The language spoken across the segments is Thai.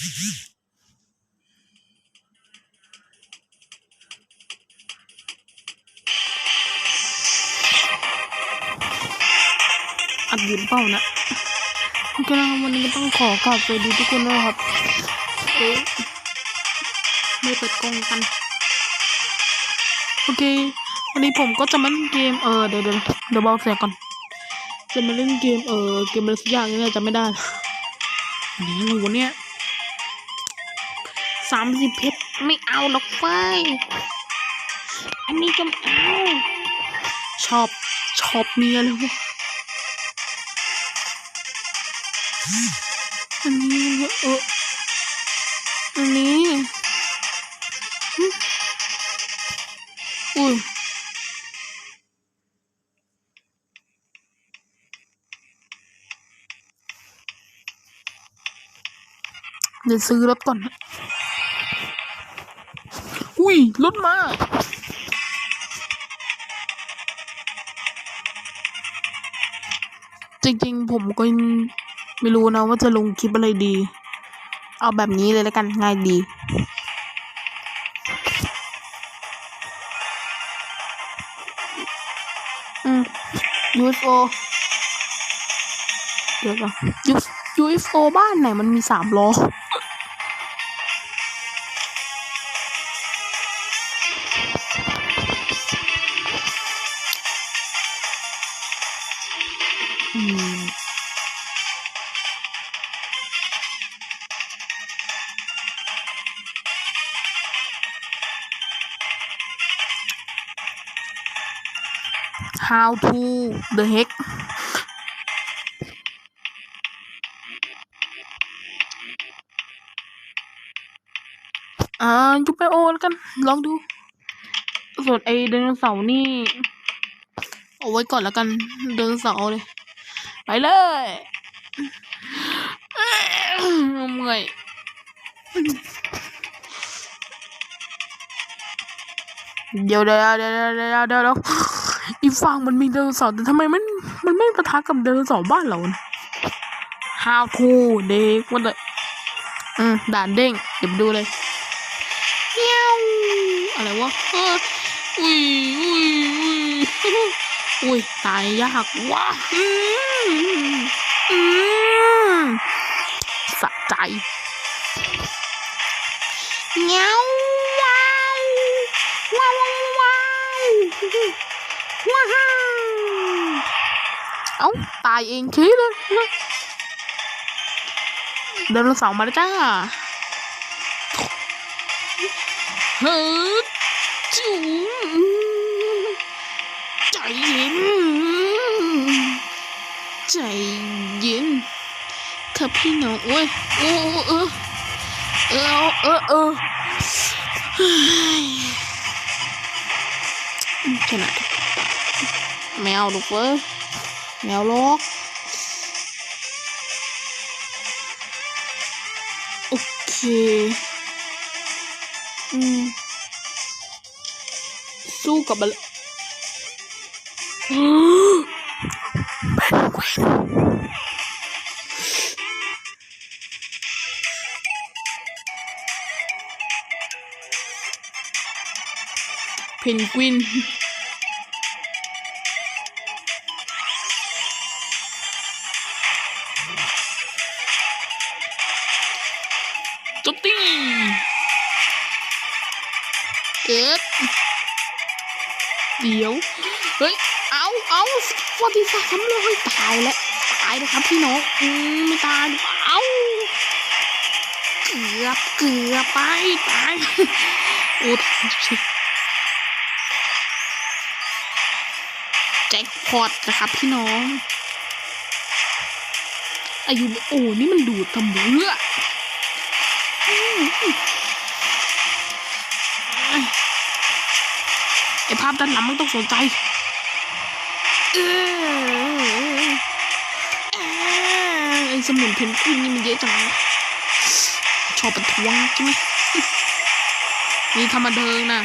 อัดยู่หรือเปล่านะโอเคนะครับวันนี้ก็ต้องขอกราบสวัสดีทุกคนด้วยนะครับเอ๊ะไม่เปิดกล้องกัน โอเค วันนี้ผมก็จะมาเล่นเกม เออเดี๋ยวเดี๋ยวเดี๋ยวเบาเสียงก่อน จะมาเล่นเกม เออเกมอะไรสักอย่างเนี่ยจะไม่ได้ นี่ไงวะเนี่ย สามสิบเพชรไม่เอาหรอกไฟยอันนี้ก็เอาชอบชอบเมียเลยวะอันนี้เอออันนี้อุ้ยเดี๋ยวซื้อรถก่อนนะ อุ้ยรถมาจริงๆ ผมก็ไม่รู้นะว่าจะลงคลิปอะไรดี เอาแบบนี้เลยแล้วกันง่ายดี อืม UFO เดี๋ยวก่อน UFO บ้านไหนมันมีสามล้อ how to the heck อ่ายูไปโอแล้วกัน ลองดู ส่วนไอไดโนเสาร์นี่ เอาไว้ก่อนแล้วกันไดโนเสาร์เลย ไปเลยเอ้ยเมื่อยเดี๋ยวเดี๋ยวเดี๋ยวเดี๋ยวเดี๋ยว อีกฝั่งมันมีไดโนเสาแต่ทำไมมันมันไม่ประทะกับไดโนเสาบ้านเรานะ How to เด็กว่าแต่อืมด่านเด้งเดี๋ยวไปดูเลยเงี้ยวอะไรวะเอออุ้ยอุ้ยอุ้ยอุ้ยตายยากว่ะอืมอืมสะใจเงี้ยวาวว้าวว้าวว้าวว้าวเอ้า ตายเองคีเลยเดินเสาร์มาแล้วจ้าเฮ้ยจุ๋มใจเย็นใจเย็นค่ะพี่น้องโอ้ยโอ้เออเออเออเออเฮ้ยขนาดแมวลูกเว้ย แมวล็อกโอเค อืม สู้กับอะไรเพนกวินเพนกวิน บตีเอ็ดเดี๋ยว เฮ้ย เอาเอาฟอร์ตี้สามเลยตายแล้ว ตายนะครับพี่น้อง อืมไม่ตาย เอาเกือบเกือบไป ตาย โอ้ชิแจ็คพอตนะครับพี่น้อง อายุ โอ้ นี่มันดูดทำเบื่ออืม ไอภาพด้านหลังไม่ต้องสนใจเออไอสมุนเพนกวินนี่มันเยอะจังชอบประท้วงใช่ไหมนี่ธรรมเดิงนะ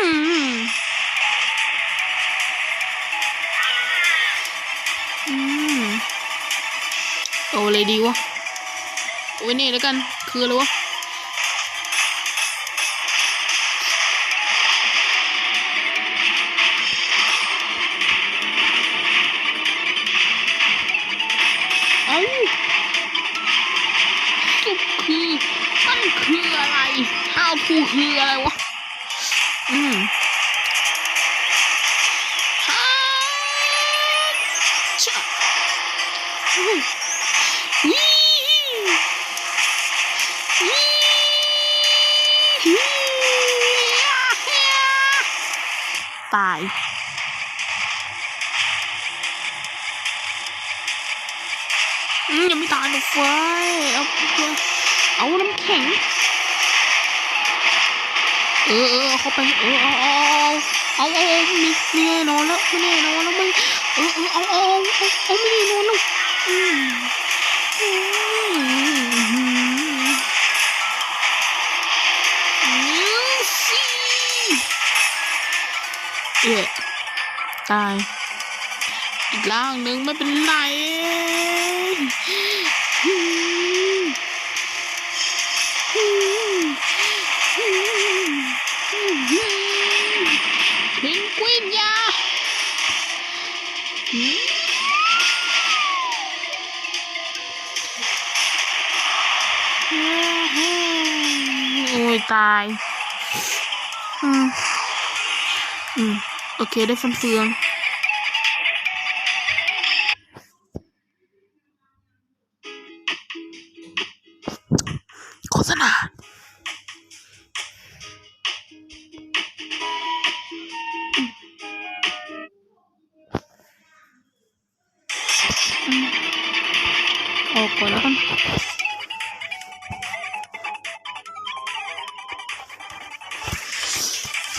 เอาอะไรดีวะโอ้ยนี่แล้วกัน คืออะไรวะเอ้าสุดคือมันคืออะไร how to คืออะไรวะ อืมตายยังไม่ตายหรอกเฟ้ยเอา เอาน้ำแข็ง เออเออเข้าไปเออเอาเอาเอาเอาเอามีมีแน่นอนแล้วไม่แน่นอนแล้วไม่เออเออเอาเอาเอาเอาไม่แน่นอนแล้วอืมเอ๊ะตายอีกล่างหนึ่งไม่เป็นไร ตาย อืม อืม โอเค ได้ฟันเฟือง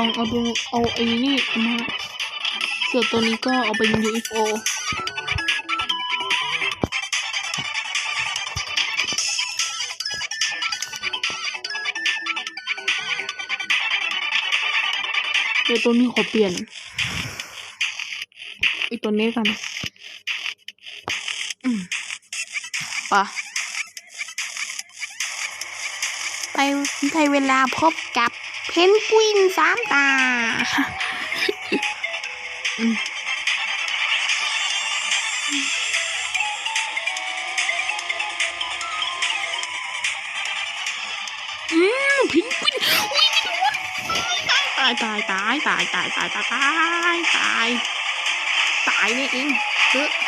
ลองเอาดูเอาไอ้นี่มาส่วนตัวนี้ก็เอาเป็น UFO เดี๋ยวตัวนี้ขอเปลี่ยนไอตัวนี้กันอืมปะไปได้เวลาพบกับ เพนกวินสามตาอืมอืมพิงกวินอุ้ยตายตายตายตายตายตายตายตายตายตายนี่เองเอออ้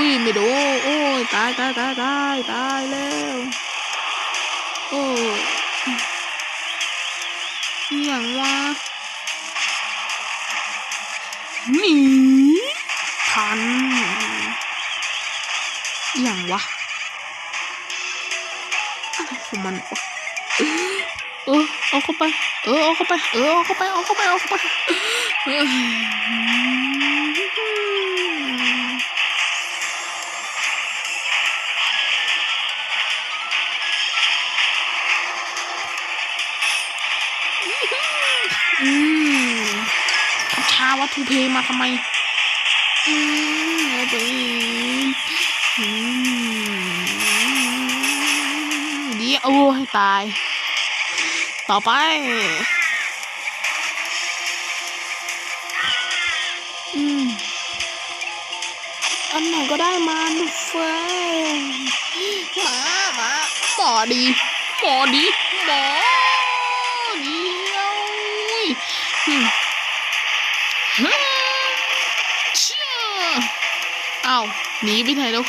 อุ้ยไม่ดูโอ้ยตายตายตายตายตายแล้วโอ้ยอย่างวะหนีทันอย่างวะอะไรของมันวะเออเอาเข้าไป เออเอาเข้าไป เออเอาเข้าไป เอาเข้าไป เอาเข้าไป ไมอืมตัวเองดีโอ้ให้ตาย ต่อไปอันไหนก็ได้มาดูเฟยมามาต่อดีหมอดีหมอเดียว หนีไปไหนแล้ว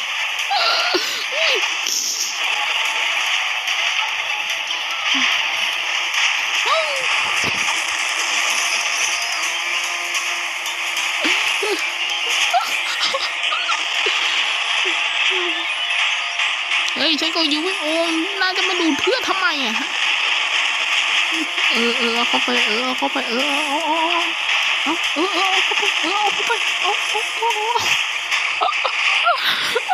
เฮ้ยฉันก็อยู่ไม่โอมน่าจะมาดูเพื่อนทำไมอะเออเออเข้าไปเออเข้าไปเออเอาเอาเอาเอเออเออเข้าไปเออเข้าไปเอาเอา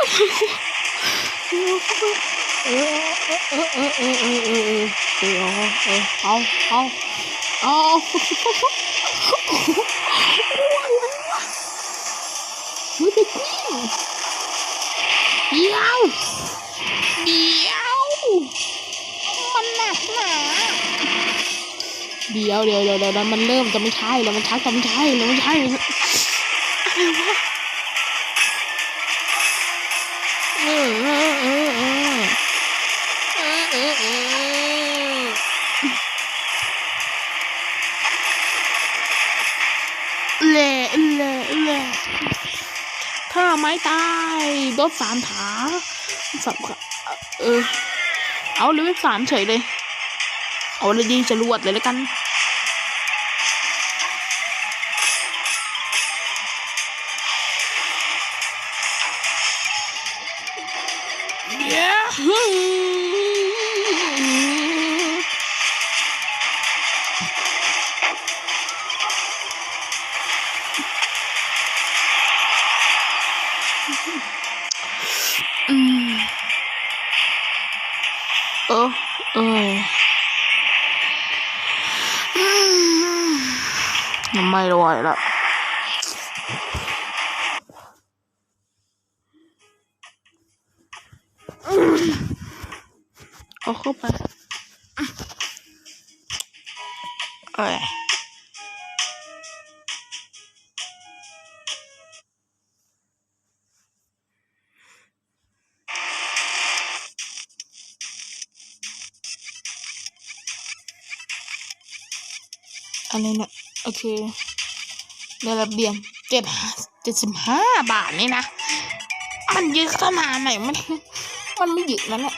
เออเอเออเอเออเอเออเอเอาเวงแล้วมันจะเดียวเดียวมันหนักหนาเดี๋ยวเดี๋ยวเดี๋ยวมันเริ่มจะไม่ใช่แล้วมันชักจะไม่ใช่แล้วไม่ใช่อะไรวะ ไม้ตายรถสามขาสับขาเออ เอาเลเวลสามเฉยเลย เอาเลยดีจรวดเลยแล้วกัน เย้ ไม่ไหวละเอาเข้าไป อะไรเนี่ยโอเคได้รับเบียนเจ็ดเจ็ดสิบห้าบาทนี่นะ มันยอะขนาดไหนมันมันไม่ยอะแล้วเนี่ย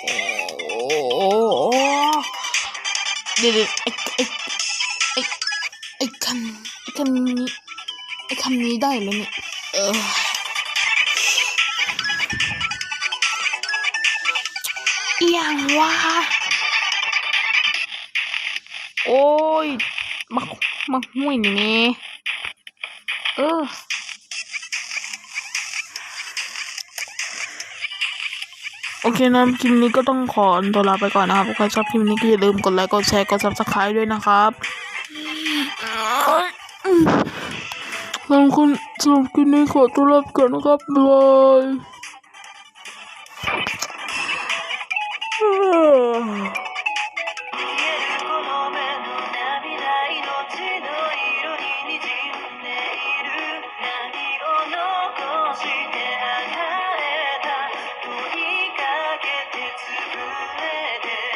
โอ้โหเดี๋ยวเดี๋ยวไอ้ไอ้ไอ้ไอ้คำไอ้คำนี้ไอ้คำนี้ได้เลยเนี่ยเอออย่างวะ โอ้ยมักมักห่วยนี่แม่เออโอเคนะคลิปนี้ก็ต้องขอตัวลาไปก่อนนะครับใครชอบคลิปนี้ก็อย่าลืมกดไลค์กดแชร์กด subscribe ด้วยนะครับสำหรับคุณสำหรับคลิปนี้ขอตัวลาไปก่อนนะครับบ๊ายบาย